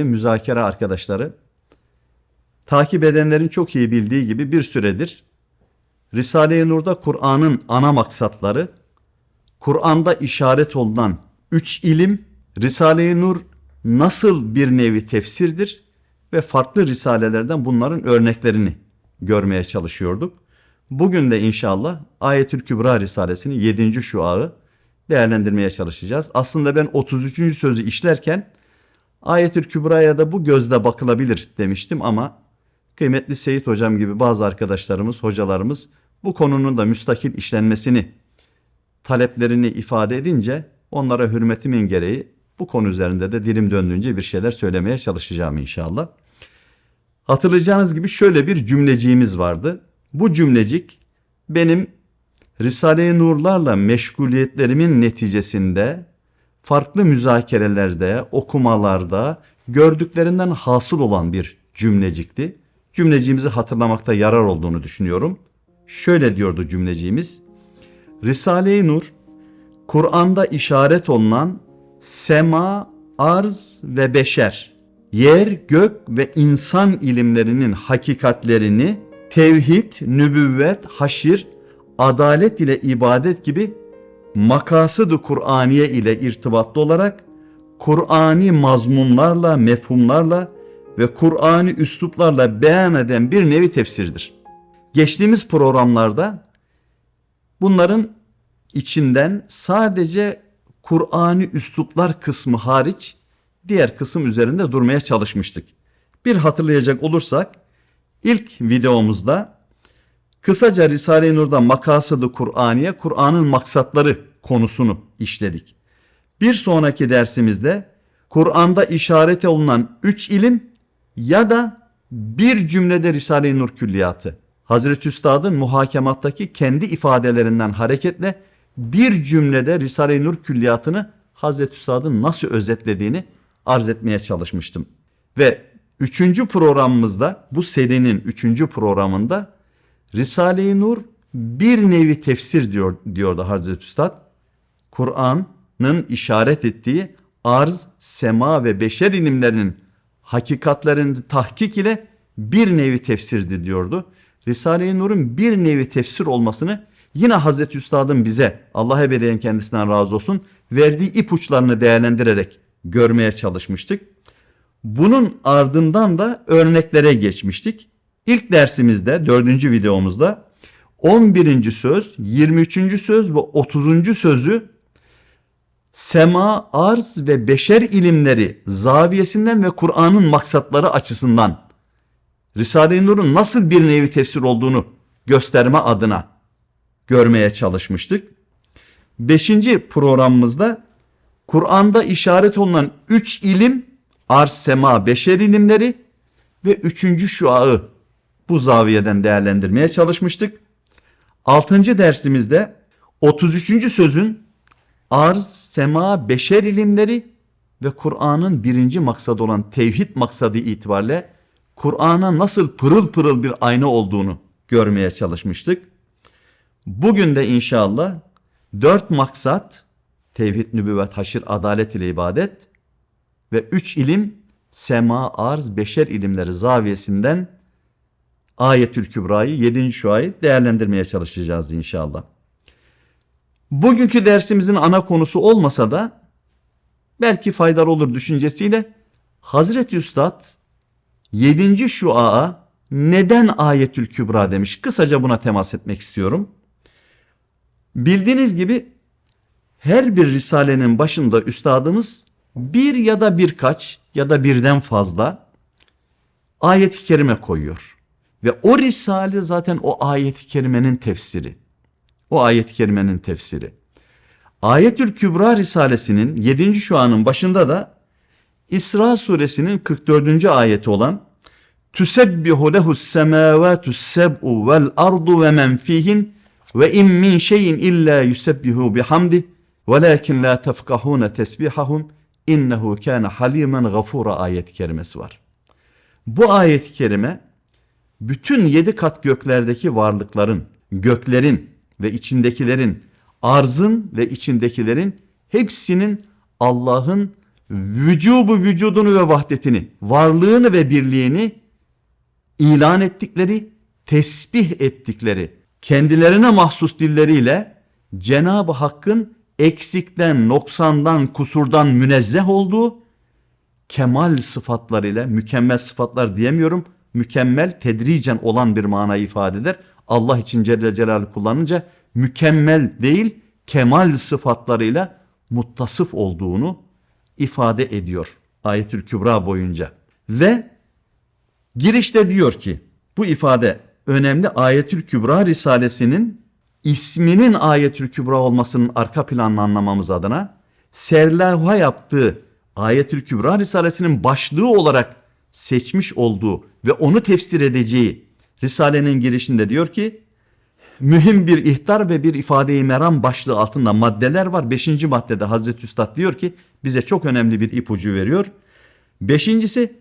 müzakere arkadaşları, takip edenlerin çok iyi bildiği gibi bir süredir Risale-i Nur'da Kur'an'ın ana maksatları, Kur'an'da işaret olunan üç ilim, Risale-i Nur nasıl bir nevi tefsirdir ve farklı risalelerden bunların örneklerini görmeye çalışıyorduk. Bugün de inşallah Ayetül Kübra Risalesi'nin 7. şuağı değerlendirmeye çalışacağız. Aslında ben 33. sözü işlerken Ayetül Kübra'ya da bu gözle bakılabilir demiştim ama kıymetli Seyit Hocam gibi bazı arkadaşlarımız, hocalarımız bu konunun da müstakil işlenmesini taleplerini ifade edince onlara hürmetimin gereği bu konu üzerinde de dilim döndüğünce bir şeyler söylemeye çalışacağım inşallah. Hatırlayacağınız gibi şöyle bir cümleciğimiz vardı. Bu cümlecik benim Risale-i Nurlarla meşguliyetlerimin neticesinde farklı müzakerelerde, okumalarda gördüklerinden hasıl olan bir cümlecikti. Cümleciğimizi hatırlamakta yarar olduğunu düşünüyorum. Şöyle diyordu cümleciğimiz. Risale-i Nur, Kur'an'da işaret olunan sema, arz ve beşer, yer, gök ve insan ilimlerinin hakikatlerini tevhid, nübüvvet, haşir, adalet ile ibadet gibi makasıdı Kur'aniye ile irtibatlı olarak Kur'ani mazmunlarla, mefhumlarla ve Kur'ani üsluplarla beyan eden bir nevi tefsirdir. Geçtiğimiz programlarda bunların içinden sadece Kur'ani üsluplar kısmı hariç diğer kısım üzerinde durmaya çalışmıştık. Bir hatırlayacak olursak ilk videomuzda kısaca Risale-i Nur'da makasıdı Kur'aniye, Kur'an'ın maksatları konusunu işledik. Bir sonraki dersimizde Kur'an'da işaret olunan üç ilim ya da bir cümlede Risale-i Nur külliyatı. Hazreti Üstad'ın muhakemattaki kendi ifadelerinden hareketle bir cümlede Risale-i Nur külliyatını Hazreti Üstad'ın nasıl özetlediğini arz etmeye çalışmıştım. Ve üçüncü programımızda bu serinin üçüncü programında Risale-i Nur bir nevi tefsir diyor, diyordu Hazreti Üstad. Kur'an'ın işaret ettiği arz, sema ve beşer ilimlerinin hakikatlerini tahkik ile bir nevi tefsirdi diyordu. Risale-i Nur'un bir nevi tefsir olmasını yine Hazreti Üstad'ın bize Allah ebediyen kendisinden razı olsun verdiği ipuçlarını değerlendirerek görmeye çalışmıştık. Bunun ardından da örneklere geçmiştik. İlk dersimizde dördüncü videomuzda 11. söz, 23. söz ve 30. sözü sema, arz ve beşer ilimleri zaviyesinden ve Kur'an'ın maksatları açısından Risale-i Nur'un nasıl bir nevi tefsir olduğunu gösterme adına görmeye çalışmıştık. Beşinci programımızda Kur'an'da işaret olunan üç ilim arz, sema, beşer ilimleri ve üçüncü şuağı bu zaviyeden değerlendirmeye çalışmıştık. Altıncı dersimizde 33. sözün arz, sema, beşer ilimleri ve Kur'an'ın birinci maksadı olan tevhid maksadı itibariyle Kur'an'a nasıl pırıl pırıl bir ayna olduğunu görmeye çalışmıştık. Bugün de inşallah dört maksat tevhid, nübüvvet, haşir, adalet ile ibadet ve üç ilim sema, arz, beşer ilimleri zaviyesinden Ayetül Kübra'yı 7. şuayı değerlendirmeye çalışacağız inşallah. Bugünkü dersimizin ana konusu olmasa da belki faydalı olur düşüncesiyle Hazreti Üstad 7. şuaa neden Ayetül Kübra demiş? Kısaca buna temas etmek istiyorum. Bildiğiniz gibi her bir risalenin başında üstadımız bir ya da birkaç ya da birden fazla ayet-i kerime koyuyor. Ve o risale zaten o ayet-i kerimenin tefsiri. O ayet-i kerimenin tefsiri. Ayetül Kübra Risalesinin 7. şuanın başında da İsra suresinin 44. ayeti olan Tüsebbihu lehus semavatu seb'u vel ardu ve men fihin ve in min şeyin illa yusebbihu bihamdi velakin la tefkahune tesbihahum innehu kana halimen gafura ayet-i kerimesi var. Bu ayet-i kerime bütün yedi kat göklerdeki varlıkların, göklerin ve içindekilerin, arzın ve içindekilerin hepsinin Allah'ın vücubu vücudunu ve vahdetini, varlığını ve birliğini ilan ettikleri, tesbih ettikleri, kendilerine mahsus dilleriyle Cenab-ı Hakk'ın eksikten, noksandan, kusurdan münezzeh olduğu kemal sıfatlarıyla, mükemmel sıfatlar diyemiyorum, mükemmel tedricen olan bir manayı ifade eder. Allah için Celle Celaluhu kullanınca mükemmel değil, kemal sıfatlarıyla muttasıf olduğunu ifade ediyor Ayetül Kübra boyunca. Ve girişte diyor ki bu ifade önemli Ayetül Kübra Risalesinin isminin Ayetül Kübra olmasının arka planını anlamamız adına serlevha yaptığı Ayetül Kübra Risalesinin başlığı olarak seçmiş olduğu ve onu tefsir edeceği Risalenin girişinde diyor ki mühim bir ihtar ve bir ifade-i meram başlığı altında maddeler var. Beşinci maddede Hazreti Üstad diyor ki bize çok önemli bir ipucu veriyor. Beşincisi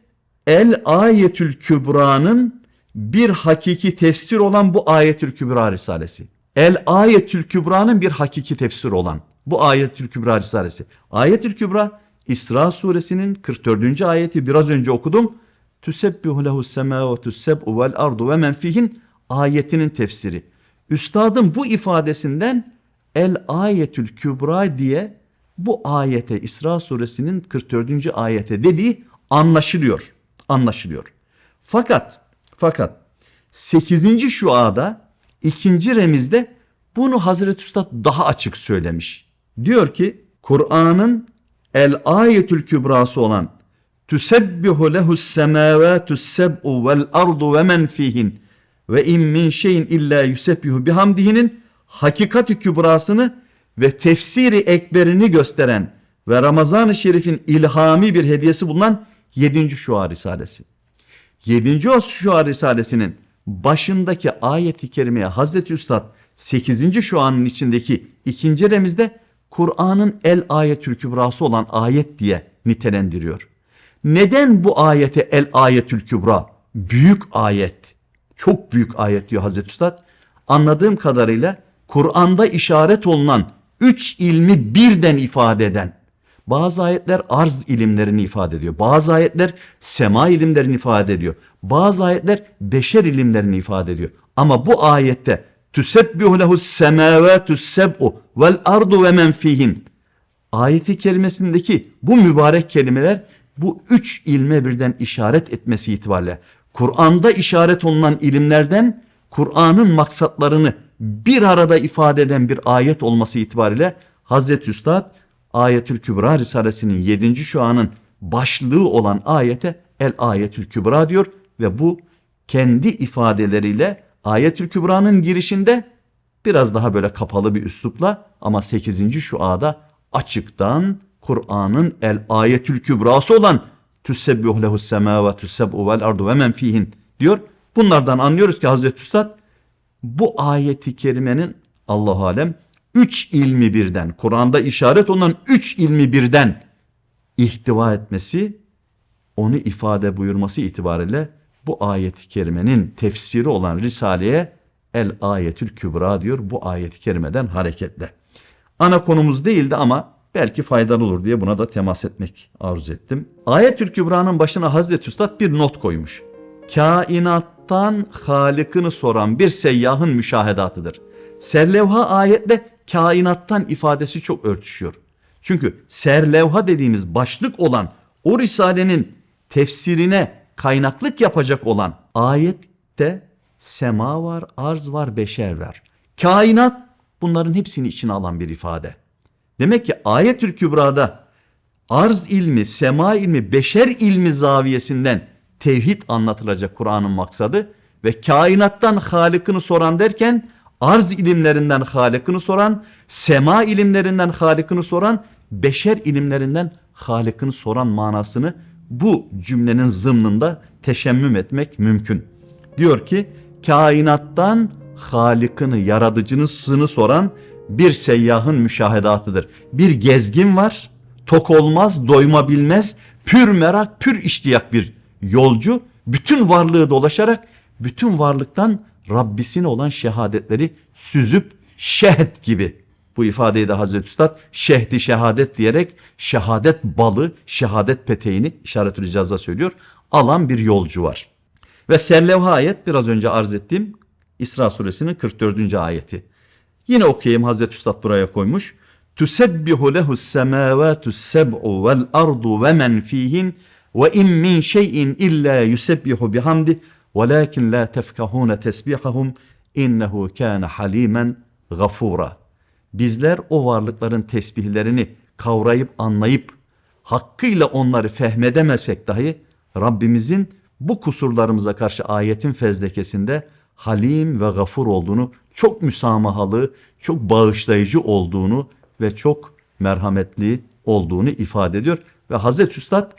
El Ayetül Kübra'nın bir hakiki tefsir olan bu Ayetül Kübra Risalesi. El Ayetül Kübra'nın bir hakiki tefsir olan bu Ayetül Kübra Risalesi. Ayetül Kübra İsra suresinin 44. ayeti biraz önce okudum. Tüsebbihu lehu semavatu seb'u vel ardu ve men fihin ayetinin tefsiri. Üstadın bu ifadesinden El Ayetül Kübra diye bu ayete İsra suresinin 44. ayete dediği anlaşılıyor. Anlaşılıyor. Fakat fakat 8. şuada ikinci remizde bunu Hazreti Üstad daha açık söylemiş. Diyor ki Kur'an'ın El Ayetül Kübrası olan Tüsebbihu lehu's semavatus seb'u vel ardu ve men fihin ve in min şeyin illa yusebbihu bihamdihinin hakikati kübrasını ve tefsiri ekberini gösteren ve Ramazan-ı Şerif'in ilhami bir hediyesi bulunan 7. Şua Risalesi. 7. Şua Risalesi'nin başındaki ayet-i kerimeye Hazreti Üstad 8. şuanın içindeki ikinci remizde Kur'an'ın el ayetül kübrası olan ayet diye nitelendiriyor. Neden bu ayete el ayetül kübra? Büyük ayet. Çok büyük ayet diyor Hazreti Üstad. Anladığım kadarıyla Kur'an'da işaret olunan üç ilmi birden ifade eden bazı ayetler arz ilimlerini ifade ediyor. Bazı ayetler sema ilimlerini ifade ediyor. Bazı ayetler beşer ilimlerini ifade ediyor. Ama bu ayette tüsebbihu lehus semavatu seb'u vel ardu ve men fihin ayeti kerimesindeki bu mübarek kelimeler bu üç ilme birden işaret etmesi itibariyle Kur'an'da işaret olunan ilimlerden Kur'an'ın maksatlarını bir arada ifade eden bir ayet olması itibariyle Hazreti Üstad Ayetül Kübra Risalesi'nin 7. şuanın başlığı olan ayete El Ayetül Kübra diyor ve bu kendi ifadeleriyle Ayetül Kübra'nın girişinde biraz daha böyle kapalı bir üslupla ama 8. şuada açıktan Kur'an'ın El Ayetül Kübrası olan Tüsebbihu lehus semavatu seb'u vel ardu ve men fihin diyor. Bunlardan anlıyoruz ki Hazreti Üstad bu ayeti kerimenin Allahu alem üç ilmi birden Kur'an'da işaret olan üç ilmi birden ihtiva etmesi onu ifade buyurması itibariyle bu ayeti kerimenin tefsiri olan Risale'ye El Ayetül Kübra diyor bu ayeti kerimeden hareketle. Ana konumuz değildi ama belki faydalı olur diye buna da temas etmek arzu ettim. Ayetül Kübra'nın başına Hazreti Üstad bir not koymuş. Kainattan Halık'ını soran bir seyyahın müşahedatıdır. Serlevha ayetle kainattan ifadesi çok örtüşüyor. Çünkü serlevha dediğimiz başlık olan o risalenin tefsirine kaynaklık yapacak olan ayette sema var, arz var, beşer var. Kainat bunların hepsini içine alan bir ifade. Demek ki Ayetül Kübra'da arz ilmi, sema ilmi, beşer ilmi zaviyesinden tevhid anlatılacak Kur'an'ın maksadı ve kainattan Halık'ını soran derken arz ilimlerinden Halık'ını soran, sema ilimlerinden Halık'ını soran, beşer ilimlerinden Halık'ını soran manasını bu cümlenin zımnında teşemmüm etmek mümkün. Diyor ki kainattan Halık'ını, yaratıcısını soran bir seyyahın müşahedatıdır. Bir gezgin var, tok olmaz, doyma bilmez, pür merak, pür iştiyak bir yolcu, bütün varlığı dolaşarak bütün varlıktan Rabbisine olan şehadetleri süzüp şehd gibi Bu ifadeyi de Hazreti Üstad şehdi şehadet diyerek şehadet balı, şehadet peteğini işaret-ül icazda söylüyor. Alan bir yolcu var. Ve serlevha ayet biraz önce arz ettiğim İsra suresinin 44. ayeti. Yine okuyayım Hazreti Üstad buraya koymuş. Tüsebbihu lehu semavatu seb'u vel ardu ve men fihin ve in min şeyin illa yusebbihu bihamdi velakin la tefkahune tesbihahum innehu kana halimen gafura. Bizler o varlıkların tesbihlerini kavrayıp anlayıp hakkıyla onları fehmedemesek dahi Rabbimizin bu kusurlarımıza karşı ayetin fezlekesinde halim ve gafur olduğunu, çok müsamahalı, çok bağışlayıcı olduğunu ve çok merhametli olduğunu ifade ediyor. Ve Hazreti Üstad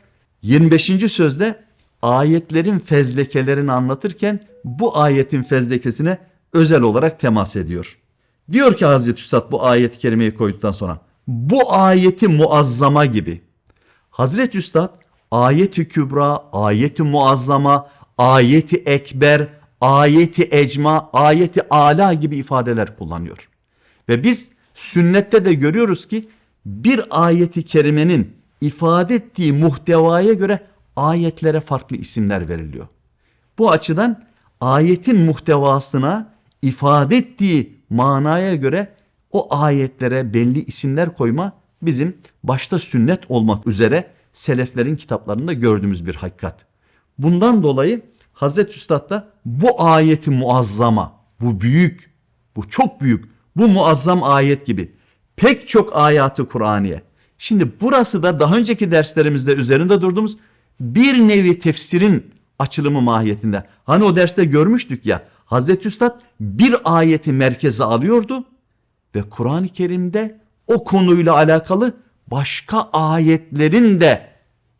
25. sözde ayetlerin fezlekelerini anlatırken bu ayetin fezlekesine özel olarak temas ediyor. Diyor ki Hazreti Üstad bu ayet-i kerimeyi koyduktan sonra bu ayeti muazzama gibi Hazreti Üstad ayeti kübra, ayeti muazzama, ayeti ekber, ayeti ecma, ayeti ala gibi ifadeler kullanıyor. Ve biz sünnette de görüyoruz ki bir ayeti kerimenin ifade ettiği muhtevaya göre ayetlere farklı isimler veriliyor. Bu açıdan ayetin muhtevasına ifade ettiği manaya göre o ayetlere belli isimler koyma bizim başta sünnet olmak üzere seleflerin kitaplarında gördüğümüz bir hakikat. Bundan dolayı Hazreti Üstad da bu ayeti muazzama, bu büyük, bu çok büyük, bu muazzam ayet gibi pek çok ayatı Kur'aniye. Şimdi burası da daha önceki derslerimizde üzerinde durduğumuz bir nevi tefsirin açılımı mahiyetinde. Hani o derste görmüştük ya Hazreti Üstad bir ayeti merkeze alıyordu ve Kur'an-ı Kerim'de o konuyla alakalı başka ayetlerin de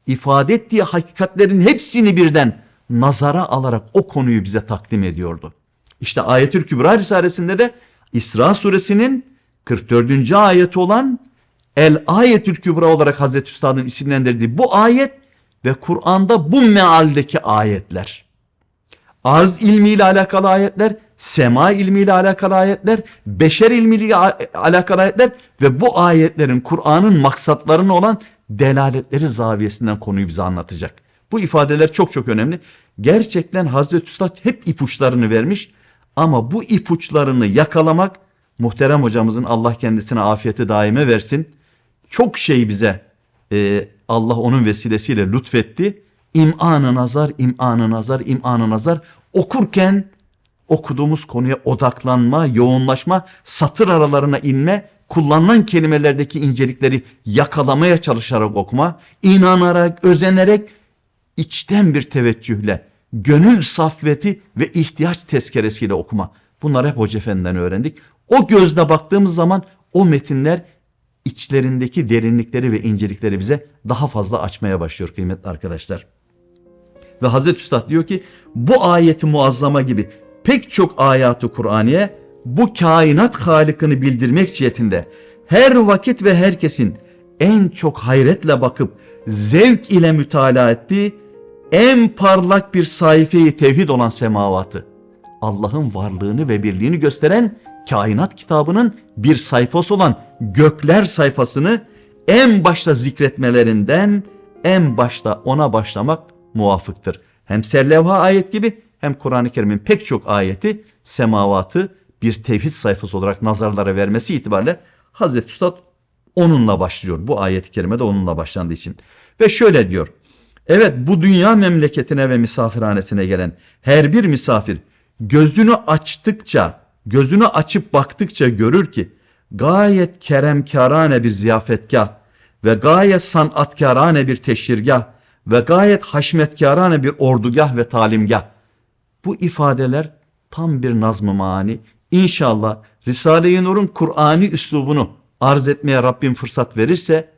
ifade ettiği hakikatlerin hepsini birden nazara alarak o konuyu bize takdim ediyordu. İşte Ayetül Kübra Risalesi'nde de İsra suresinin 44. ayeti olan El Ayetül Kübra olarak Hazreti Üstad'ın isimlendirdiği bu ayet ve Kur'an'da bu mealdeki ayetler. Arz ilmiyle alakalı ayetler, sema ilmiyle alakalı ayetler, beşer ilmiyle alakalı ayetler ve bu ayetlerin Kur'an'ın maksatlarına olan delaletleri zaviyesinden konuyu bize anlatacak. Bu ifadeler çok çok önemli. Gerçekten Hazreti Üstad hep ipuçlarını vermiş ama bu ipuçlarını yakalamak muhterem hocamızın Allah kendisine afiyeti daime versin. Çok şey bize e, Allah onun vesilesiyle lütfetti. İm'anı nazar, im'anı nazar, im'anı nazar okurken okuduğumuz konuya odaklanma, yoğunlaşma, satır aralarına inme, kullanılan kelimelerdeki incelikleri yakalamaya çalışarak okuma, inanarak, özenerek, içten bir teveccühle, gönül safveti ve ihtiyaç tezkeresiyle okuma. Bunları hep Hoca Efendi'den öğrendik. O gözle baktığımız zaman o metinler içlerindeki derinlikleri ve incelikleri bize daha fazla açmaya başlıyor kıymetli arkadaşlar. Ve Hazreti Üstad diyor ki bu ayeti muazzama gibi pek çok ayatı Kur'aniye bu kainat halikini bildirmek cihetinde her vakit ve herkesin en çok hayretle bakıp zevk ile mütalaa ettiği en parlak bir sayfayı tevhid olan semavatı, Allah'ın varlığını ve birliğini gösteren kainat kitabının bir sayfası olan gökler sayfasını en başta zikretmelerinden en başta ona başlamak muvafıktır. Hem serlevha ayet gibi hem Kur'an-ı Kerim'in pek çok ayeti semavatı bir tevhid sayfası olarak nazarlara vermesi itibariyle Hazreti Üstad onunla başlıyor. Bu ayet-i kerime de onunla başlandığı için. Ve şöyle diyor. Evet bu dünya memleketine ve misafirhanesine gelen her bir misafir gözünü açtıkça, gözünü açıp baktıkça görür ki gayet keremkarane bir ziyafetgah ve gayet sanatkarane bir teşhirgah ve gayet haşmetkarane bir ordugah ve talimgah. Bu ifadeler tam bir nazm-ı mani. İnşallah Risale-i Nur'un Kur'ani üslubunu arz etmeye Rabbim fırsat verirse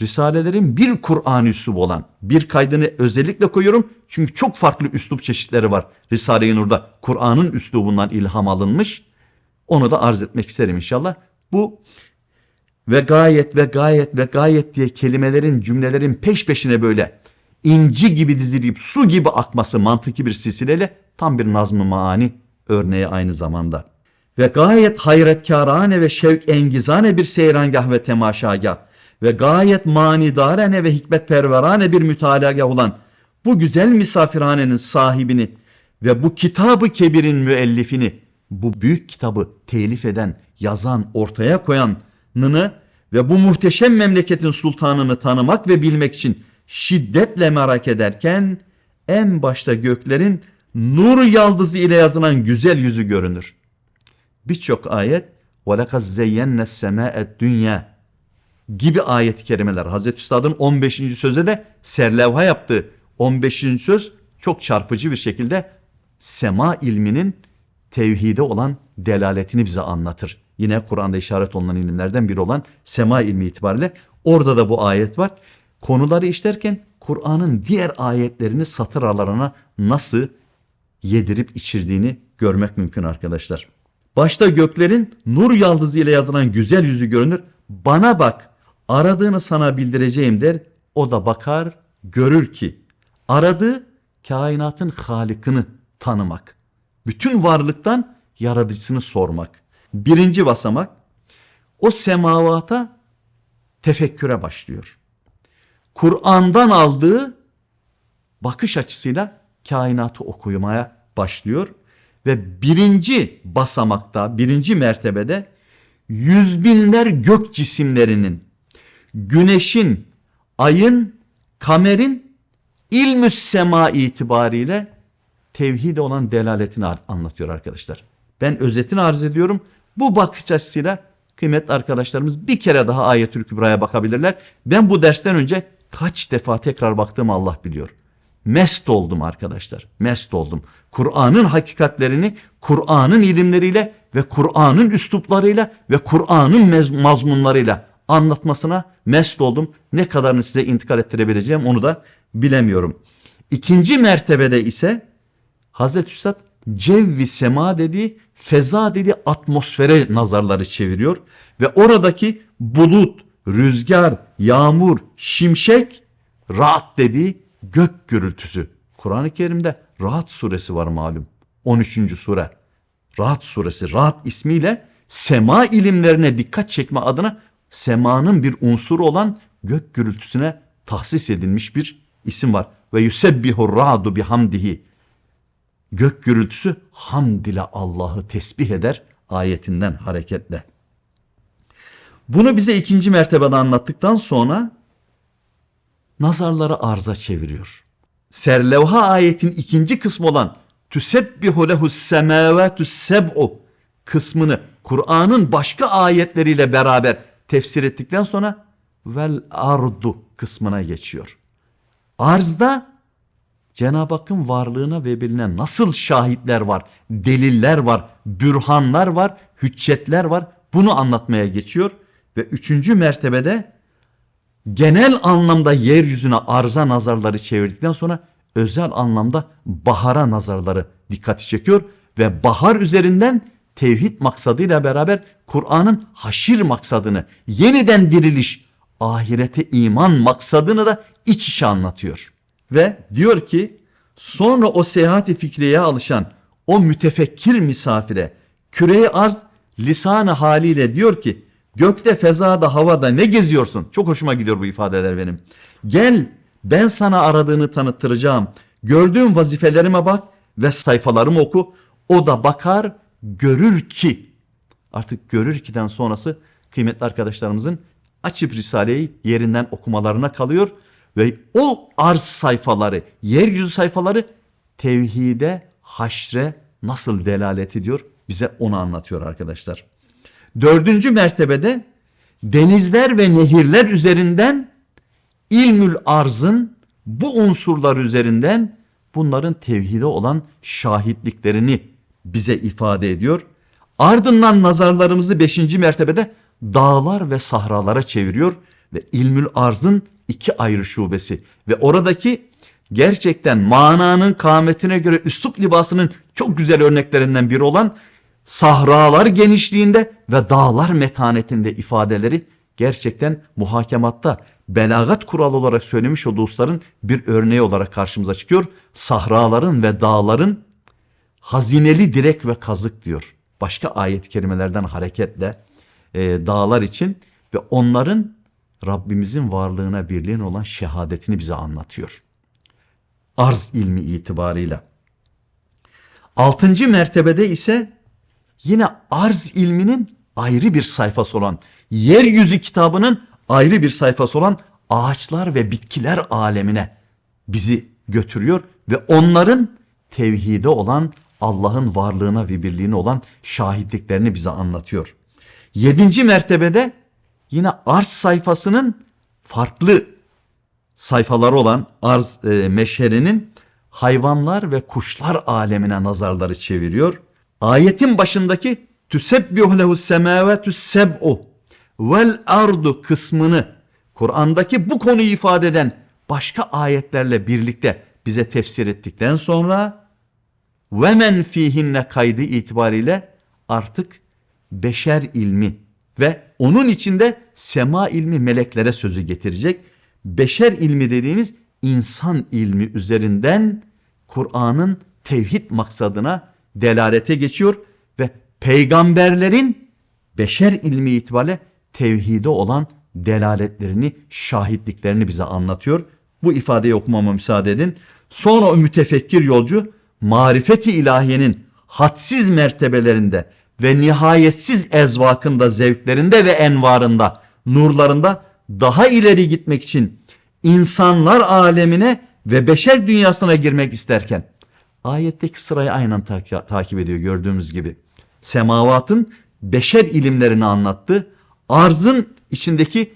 Risalelerin bir Kur'an üslubu olan bir kaydını özellikle koyuyorum. Çünkü çok farklı üslup çeşitleri var. Risale-i Nur'da Kur'an'ın üslubundan ilham alınmış. Onu da arz etmek isterim inşallah. Bu ve gayet ve gayet ve gayet diye kelimelerin cümlelerin peş peşine böyle inci gibi dizilip su gibi akması mantıki bir silsileyle tam bir nazm-ı maani örneği aynı zamanda. ve gayet hayretkârane ve şevk engizane bir seyrangah ve temaşagah ve gayet manidarane ve hikmetperverane bir mütalagah olan bu güzel misafirhanenin sahibini ve bu kitabı kebirin müellifini, bu büyük kitabı telif eden, yazan, ortaya koyanını ve bu muhteşem memleketin sultanını tanımak ve bilmek için şiddetle merak ederken en başta göklerin nur yaldızı ile yazılan güzel yüzü görünür. Birçok ayet وَلَقَدْ زَيَّنَّ السَّمَاءَ dünya gibi ayet-i kerimeler. Hazreti Üstad'ın 15. söze de serlevha yaptığı 15. söz çok çarpıcı bir şekilde sema ilminin tevhide olan delaletini bize anlatır. Yine Kur'an'da işaret olunan ilimlerden biri olan sema ilmi itibariyle orada da bu ayet var. Konuları işlerken Kur'an'ın diğer ayetlerini satır aralarına nasıl yedirip içirdiğini görmek mümkün arkadaşlar. Başta göklerin nur yaldızı ile yazılan güzel yüzü görünür. Bana bak aradığını sana bildireceğim der. O da bakar görür ki aradığı kainatın halikini tanımak. Bütün varlıktan yaratıcısını sormak. Birinci basamak o semavata tefekküre başlıyor. Kur'an'dan aldığı bakış açısıyla kainatı okumaya başlıyor ve birinci basamakta, birinci mertebede yüz binler gök cisimlerinin, güneşin, ayın, kamerin ilmü sema itibariyle tevhid olan delaletini anlatıyor arkadaşlar. Ben özetini arz ediyorum. Bu bakış açısıyla kıymetli arkadaşlarımız bir kere daha Ayetül Kübra'ya bakabilirler. Ben bu dersten önce kaç defa tekrar baktığımı Allah biliyor. Mest oldum arkadaşlar. Mest oldum. Kur'an'ın hakikatlerini Kur'an'ın ilimleriyle ve Kur'an'ın üsluplarıyla ve Kur'an'ın mazmunlarıyla anlatmasına mest oldum. Ne kadarını size intikal ettirebileceğim onu da bilemiyorum. İkinci mertebede ise Hazreti Üstad cevvi sema dediği feza dediği atmosfere nazarları çeviriyor ve oradaki bulut, rüzgar, yağmur, şimşek, rahat dediği gök gürültüsü. Kur'an-ı Kerim'de Rahat suresi var malum. 13. sure. Rahat suresi. Rahat ismiyle sema ilimlerine dikkat çekme adına semanın bir unsuru olan gök gürültüsüne tahsis edilmiş bir isim var. Ve yusebbihur ra'du bihamdihi. Gök gürültüsü hamd ile Allah'ı tesbih eder ayetinden hareketle. Bunu bize ikinci mertebede anlattıktan sonra nazarları arza çeviriyor. Serlevha ayetin ikinci kısmı olan tüsebbihu lehu semavatu seb'u kısmını Kur'an'ın başka ayetleriyle beraber tefsir ettikten sonra vel ardu kısmına geçiyor. Arzda Cenab-ı Hakk'ın varlığına ve birine nasıl şahitler var, deliller var, bürhanlar var, hüccetler var bunu anlatmaya geçiyor. Ve üçüncü mertebede genel anlamda yeryüzüne arza nazarları çevirdikten sonra özel anlamda bahara nazarları dikkati çekiyor ve bahar üzerinden tevhid maksadıyla beraber Kur'an'ın haşir maksadını, yeniden diriliş, ahirete iman maksadını da iç içe anlatıyor. Ve diyor ki sonra o seyahati fikriyeye alışan o mütefekkir misafire küreyi arz lisanı haliyle diyor ki gökte fezada havada ne geziyorsun? Çok hoşuma gidiyor bu ifadeler benim. Gel ben sana aradığını tanıttıracağım. Gördüğüm vazifelerime bak ve sayfalarımı oku. O da bakar görür ki artık görür ki'den sonrası kıymetli arkadaşlarımızın açıp Risale'yi yerinden okumalarına kalıyor ve o arz sayfaları, yeryüzü sayfaları tevhide, haşre nasıl delalet ediyor? Bize onu anlatıyor arkadaşlar. Dördüncü mertebede denizler ve nehirler üzerinden ilmül arzın bu unsurlar üzerinden bunların tevhide olan şahitliklerini bize ifade ediyor. Ardından nazarlarımızı beşinci mertebede dağlar ve sahralara çeviriyor ve ilmül arzın iki ayrı şubesi ve oradaki gerçekten mananın kâmetine göre üslup libasının çok güzel örneklerinden biri olan sahralar genişliğinde ve dağlar metanetinde ifadeleri gerçekten muhakematta belagat kuralı olarak söylemiş olduğu ustaların bir örneği olarak karşımıza çıkıyor. Sahraların ve dağların hazineli direk ve kazık diyor. başka ayet-i kerimelerden hareketle e, dağlar için ve onların Rabbimizin varlığına birliğin olan şehadetini bize anlatıyor. Arz ilmi itibarıyla. Altıncı mertebede ise yine arz ilminin ayrı bir sayfası olan, yeryüzü kitabının ayrı bir sayfası olan ağaçlar ve bitkiler alemine bizi götürüyor ve onların tevhide olan Allah'ın varlığına ve birliğine olan şahitliklerini bize anlatıyor. Yedinci mertebede yine arz sayfasının farklı sayfaları olan arz e, meşherinin hayvanlar ve kuşlar alemine nazarları çeviriyor. Ayetin başındaki tüsebbihu lehu semavetü seb'u vel ardu kısmını Kur'an'daki bu konuyu ifade eden başka ayetlerle birlikte bize tefsir ettikten sonra ve men fihinne kaydı itibariyle artık beşer ilmi ve onun içinde sema ilmi meleklere sözü getirecek. Beşer ilmi dediğimiz insan ilmi üzerinden Kur'an'ın tevhid maksadına delalete geçiyor ve peygamberlerin beşer ilmi itibariyle tevhide olan delaletlerini, şahitliklerini bize anlatıyor. Bu ifadeyi okumama müsaade edin. Sonra o mütefekkir yolcu marifeti ilahiyenin hadsiz mertebelerinde ve nihayetsiz ezvakında, zevklerinde ve envarında, nurlarında daha ileri gitmek için insanlar alemine ve beşer dünyasına girmek isterken ayetteki sırayı aynen ta- takip ediyor gördüğümüz gibi. Semavatın beşer ilimlerini anlattı. Arzın içindeki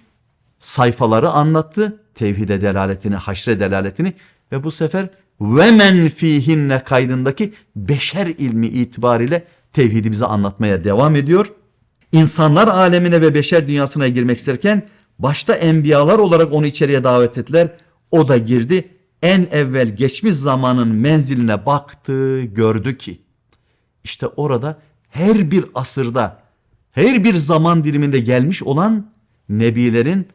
sayfaları anlattı. Tevhide delaletini, haşre delaletini ve bu sefer ve men fihinne kaydındaki beşer ilmi itibariyle tevhidi bize anlatmaya devam ediyor. İnsanlar alemine ve beşer dünyasına girmek isterken başta enbiyalar olarak onu içeriye davet ettiler. O da girdi. En evvel geçmiş zamanın menziline baktı, gördü ki işte orada her bir asırda, her bir zaman diliminde gelmiş olan nebilerin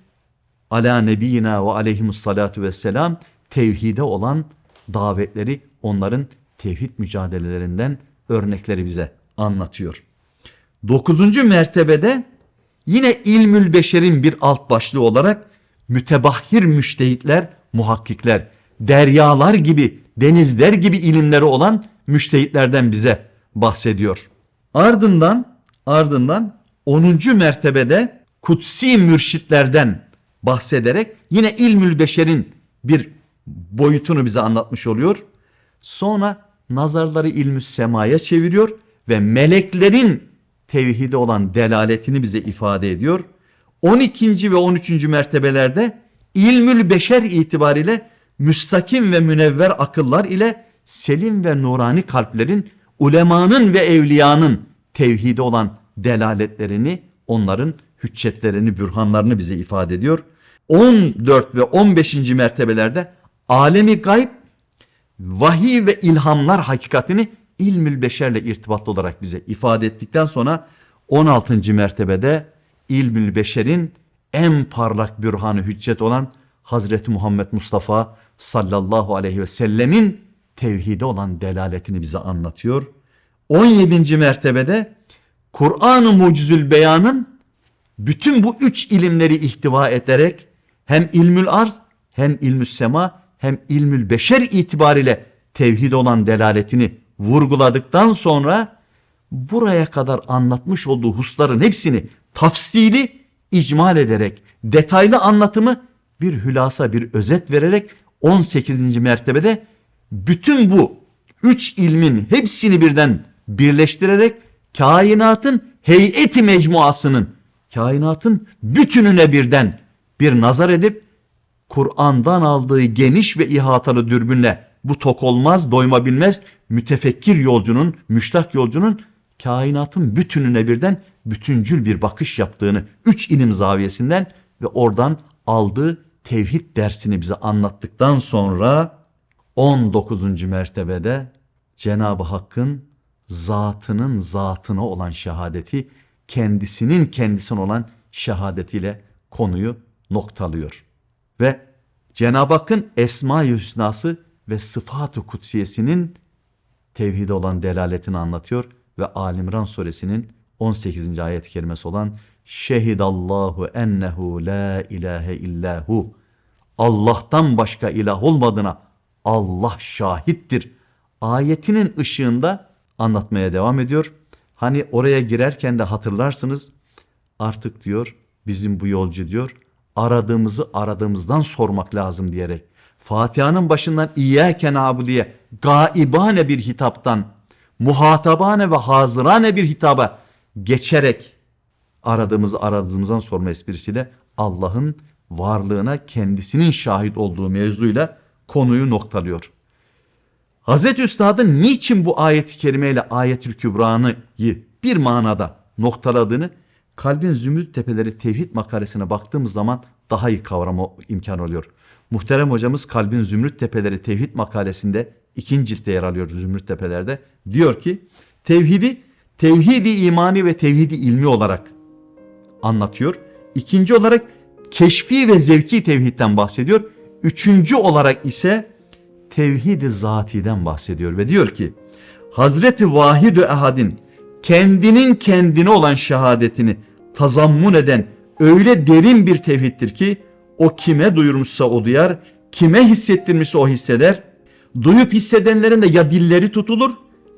ala nebiyina ve aleyhimussalatu vesselam tevhide olan davetleri onların tevhid mücadelelerinden örnekleri bize anlatıyor. Dokuzuncu mertebede yine ilmül beşerin bir alt başlığı olarak mütebahhir müştehitler, muhakkikler, deryalar gibi, denizler gibi ilimleri olan müştehitlerden bize bahsediyor. Ardından ardından 10. mertebede kutsi mürşitlerden bahsederek yine ilmül beşerin bir boyutunu bize anlatmış oluyor. Sonra nazarları ilmü semaya çeviriyor ve meleklerin tevhide olan delaletini bize ifade ediyor. 12. ve 13. mertebelerde ilmül beşer itibariyle müstakim ve münevver akıllar ile selim ve nurani kalplerin ulemanın ve evliyanın tevhide olan delaletlerini, onların hüccetlerini, bürhanlarını bize ifade ediyor. 14 ve 15. mertebelerde alemi gayb, vahiy ve ilhamlar hakikatini ilmül beşerle irtibatlı olarak bize ifade ettikten sonra 16. mertebede ilmül beşerin en parlak bürhanı hüccet olan Hazreti Muhammed Mustafa sallallahu aleyhi ve sellemin tevhide olan delaletini bize anlatıyor. 17. mertebede Kur'an-ı Mucizül Beyan'ın bütün bu üç ilimleri ihtiva ederek hem ilmül arz hem ilmül sema hem ilmül beşer itibariyle tevhid olan delaletini vurguladıktan sonra buraya kadar anlatmış olduğu husların hepsini tafsili icmal ederek detaylı anlatımı bir hülasa bir özet vererek 18. mertebede bütün bu üç ilmin hepsini birden birleştirerek kainatın heyeti mecmuasının kainatın bütününe birden bir nazar edip Kur'an'dan aldığı geniş ve ihatalı dürbünle bu tok olmaz, doyma bilmez mütefekkir yolcunun, müştak yolcunun kainatın bütününe birden bütüncül bir bakış yaptığını üç ilim zaviyesinden ve oradan aldığı tevhid dersini bize anlattıktan sonra 19. mertebede Cenab-ı Hakk'ın zatının zatına olan şehadeti kendisinin kendisine olan şehadetiyle konuyu noktalıyor. Ve Cenab-ı Hakk'ın Esma-i Hüsnası ve Sıfat-ı Kutsiyesinin tevhide olan delaletini anlatıyor ve Alimran suresinin 18. ayet-i kerimesi olan Şehidallahu ennehu la ilahe illahu Allah'tan başka ilah olmadığına Allah şahittir. Ayetinin ışığında anlatmaya devam ediyor. Hani oraya girerken de hatırlarsınız artık diyor bizim bu yolcu diyor aradığımızı aradığımızdan sormak lazım diyerek Fatiha'nın başından İyyâke nâbudiye gaibane bir hitaptan muhatabane ve hazırane bir hitaba geçerek aradığımızı aradığımızdan sorma esprisiyle Allah'ın varlığına kendisinin şahit olduğu mevzuyla konuyu noktalıyor. Hazreti Üstad'ın niçin bu ayet-i kerimeyle ayetül kübra'yı bir manada noktaladığını kalbin zümrüt tepeleri tevhid makalesine baktığımız zaman daha iyi kavrama imkan oluyor. Muhterem hocamız kalbin zümrüt tepeleri tevhid makalesinde ikinci ciltte yer alıyor zümrüt tepelerde. Diyor ki tevhidi tevhidi imani ve tevhidi ilmi olarak anlatıyor. İkinci olarak keşfi ve zevki tevhidden bahsediyor. Üçüncü olarak ise tevhid-i zatiden bahsediyor ve diyor ki Hazreti Vahid-i Ehad'in kendinin kendine olan şehadetini tazammun eden öyle derin bir tevhiddir ki o kime duyurmuşsa o duyar, kime hissettirmişse o hisseder. Duyup hissedenlerin de ya dilleri tutulur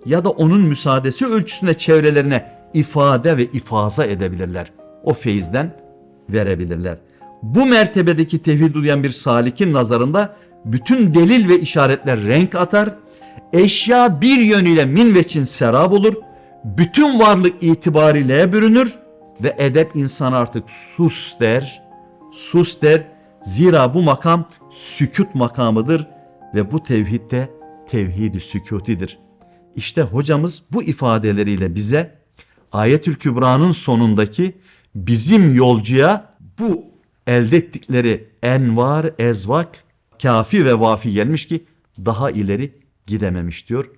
ya da onun müsaadesi ölçüsünde çevrelerine ifade ve ifaza edebilirler. O feyizden verebilirler. Bu mertebedeki tevhid duyan bir salikin nazarında bütün delil ve işaretler renk atar. Eşya bir yönüyle min veçin serap olur. Bütün varlık itibariyle bürünür ve edep insan artık sus der. Sus der. Zira bu makam sükut makamıdır ve bu tevhidde tevhidi sükutidir. İşte hocamız bu ifadeleriyle bize Ayetül Kübra'nın sonundaki bizim yolcuya bu elde ettikleri envar, ezvak, kafi ve vafi gelmiş ki daha ileri gidememiş diyor.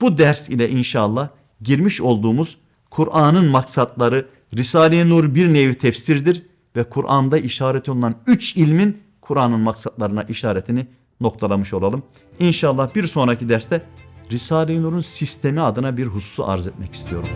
Bu ders ile inşallah girmiş olduğumuz Kur'an'ın maksatları Risale-i Nur bir nevi tefsirdir ve Kur'an'da işaret olunan üç ilmin Kur'an'ın maksatlarına işaretini noktalamış olalım. İnşallah bir sonraki derste Risale-i Nur'un sistemi adına bir hususu arz etmek istiyorum.